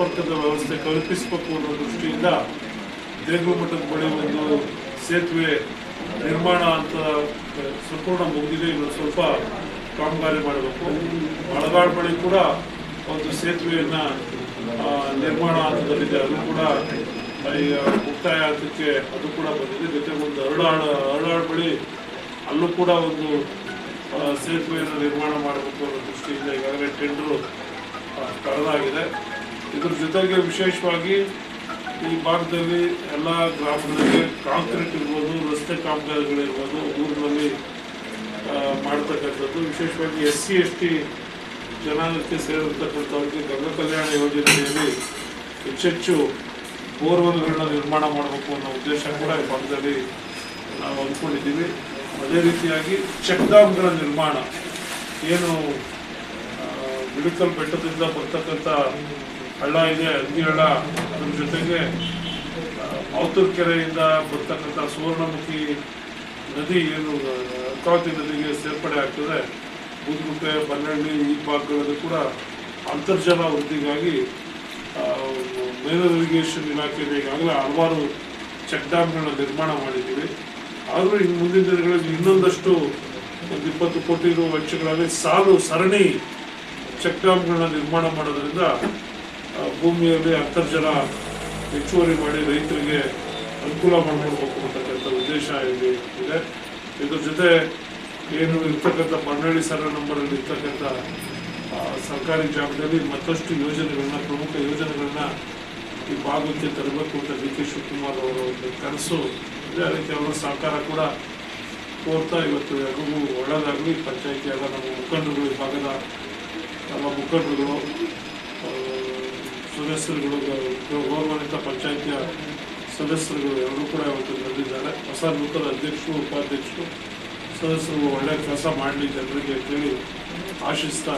ಸಂಪರ್ಕದ ವ್ಯವಸ್ಥೆ ಕಲ್ಪಿಸಬೇಕು ಅನ್ನೋ ದೃಷ್ಟಿಯಿಂದ ದೇಗು ಮಠದ ಬಳಿ ಒಂದು ಸೇತುವೆ ನಿರ್ಮಾಣ ಅಂತ ಸಂಪೂರ್ಣ ಮುಗಿದಿದೆ. ಇನ್ನು ಸ್ವಲ್ಪ ಕಾಮಗಾರಿ ಮಾಡಬೇಕು. ಬಳಗಾಡ ಬಳಿ ಕೂಡ ಒಂದು ಸೇತುವೆಯನ್ನ ನಿರ್ಮಾಣ ಹಂತದಲ್ಲಿದೆ. ಅದು ಕೂಡ ಮುಕ್ತಾಯ ಹಂತಕ್ಕೆ ಅದು ಕೂಡ ಬಂದಿದೆ. ಜೊತೆಗೆ ಒಂದು ಅರಳಾಡ ಅರಳಾಡ್ ಬಳಿ ಅಲ್ಲೂ ಕೂಡ ಒಂದು ಸೇತುವೆಯನ್ನು ನಿರ್ಮಾಣ ಮಾಡಬೇಕು ಅನ್ನೋ ದೃಷ್ಟಿಯಿಂದ ಈಗಾಗಲೇ ಟೆಂಡ್ರು ಕಳೆದಾಗಿದೆ ಇದ್ರ ಜೊತೆಗೆ ವಿಶೇಷವಾಗಿ ಈ ಭಾಗದಲ್ಲಿ ಎಲ್ಲ ಗ್ರಾಮಗಳಿಗೆ ಕಾಂಕ್ರೀಟ್ ಇರ್ಬೋದು, ರಸ್ತೆ ಕಾಮಗಾರಿಗಳಿರ್ಬೋದು, ಊರಿನಲ್ಲಿ ಮಾಡ್ತಕ್ಕಂಥದ್ದು. ವಿಶೇಷವಾಗಿ ಎಸ್ ಸಿ, ಎಸ್ ಟಿ ಜನಾಂಗಕ್ಕೆ ಸೇರಿರ್ತಕ್ಕಂಥವ್ರಿಗೆ ಗಂಗಾ ಕಲ್ಯಾಣ ಯೋಜನೆಯಲ್ಲಿ ಹೆಚ್ಚೆಚ್ಚು ಬೋರ್ವೆಲ್ಗಳನ್ನ ನಿರ್ಮಾಣ ಮಾಡಬೇಕು ಅನ್ನೋ ಉದ್ದೇಶ ಕೂಡ ಈ ಭಾಗದಲ್ಲಿ ನಾವು ಅಂದ್ಕೊಂಡಿದ್ದೀವಿ. ಅದೇ ರೀತಿಯಾಗಿ ಚೆಕ್ ನಿರ್ಮಾಣ, ಏನು ಬಿಳಿಕಲ್ ಬೆಟ್ಟದಿಂದ ಬರ್ತಕ್ಕಂಥ ಹಳ್ಳ ಇದೆ ಅಂಗಿ ಹಳ್ಳ ಅದ್ರ ಜೊತೆಗೆ ಕೆರೆಯಿಂದ ಬರ್ತಕ್ಕಂಥ ಸುವರ್ಣಮುಖಿ ನದಿ ಏನು ಅಕಾವತಿ ನದಿಗೆ ಸೇರ್ಪಡೆ ಆಗ್ತದೆ. ಬೂದುಗುಪ್ಪೆ ಬನ್ನಳ್ಳಿ ಈ ಭಾಗಗಳಲ್ಲಿ ಕೂಡ ಅಂತರ್ಜಲ ವೃದ್ಧಿಗಾಗಿ ಮೇನ ಇರಿಗೇಷನ್ ಇಲಾಖೆಯಲ್ಲಿ ಈಗಾಗಲೇ ಹಲವಾರು ಚೆಕ್ ಡ್ಯಾಮ್ಗಳನ್ನ ನಿರ್ಮಾಣ ಮಾಡಿದ್ದೀವಿ. ಆದರೂ ಇನ್ನು ಮುಂದಿನ ದಿನಗಳಲ್ಲಿ ಇನ್ನೊಂದಷ್ಟು ಒಂದು ಇಪ್ಪತ್ತು ಕೋಟಿ ವೆಚ್ಚಗಳಲ್ಲಿ ಸಾಲು ಸರಣಿ ಚೆಕ್ ಡ್ಯಾಮ್ಗಳನ್ನ ನಿರ್ಮಾಣ ಮಾಡೋದ್ರಿಂದ ಭೂಮಿಯಲ್ಲಿ ಅಂತರ್ಜಲ ಹೆಚ್ಚುವರಿ ಮಾಡಿ ರೈತರಿಗೆ ಅನುಕೂಲ ಮಾಡಿಕೊಡ್ಬೇಕು ಅಂತಕ್ಕಂಥ ಉದ್ದೇಶ ಇಲ್ಲಿ ಇದೆ. ಇದ್ರ ಜೊತೆ ಏನು ಇರ್ತಕ್ಕಂಥ ಬನ್ನಳ್ಳಿ ಸರ ನಂಬರಲ್ಲಿ ಇರ್ತಕ್ಕಂಥ ಸರ್ಕಾರಿ ಜಾಗದಲ್ಲಿ ಮತ್ತಷ್ಟು ಯೋಜನೆಗಳನ್ನ, ಪ್ರಮುಖ ಯೋಜನೆಗಳನ್ನ ಈ ಭಾಗಕ್ಕೆ ತರಬೇಕು ಅಂತ ಡಿ ಕೆ ಶಿವಕುಮಾರ್ ಅವರ ಒಂದು ಕನಸು. ಇದೆ ಅದಕ್ಕೆ ಅವರ ಸಹಕಾರ ಕೂಡ ಕೋರ್ತಾ ಇವತ್ತು ಎಲ್ಲರಿಗೂ ಒಳ್ಳೆಯದಾಗಲಿ ಪಂಚಾಯಿತಿಯಾಗ ನಮ್ಮ ಮುಖಂಡರುಗಳು ಈ ಭಾಗದ ನಮ್ಮ ಮುಖಂಡರುಗಳು ಸದಸ್ಯರುಗಳು ಗೌರವಾನ್ವಿತ ಪಂಚಾಯತಿಯ ಸದಸ್ಯರುಗಳು ಎಲ್ಲರೂ ಕೂಡ ಇವತ್ತು ಬಂದಿದ್ದಾರೆ. ಹೊಸ ನೂತನ ಅಧ್ಯಕ್ಷರು, ಉಪಾಧ್ಯಕ್ಷರು, ಸದಸ್ಯರು ಒಳ್ಳೆಯ ಕೆಲಸ ಮಾಡಲಿ ಜನರಿಗೆ ಕೇಳಿ ಆಶಿಸ್ತಾ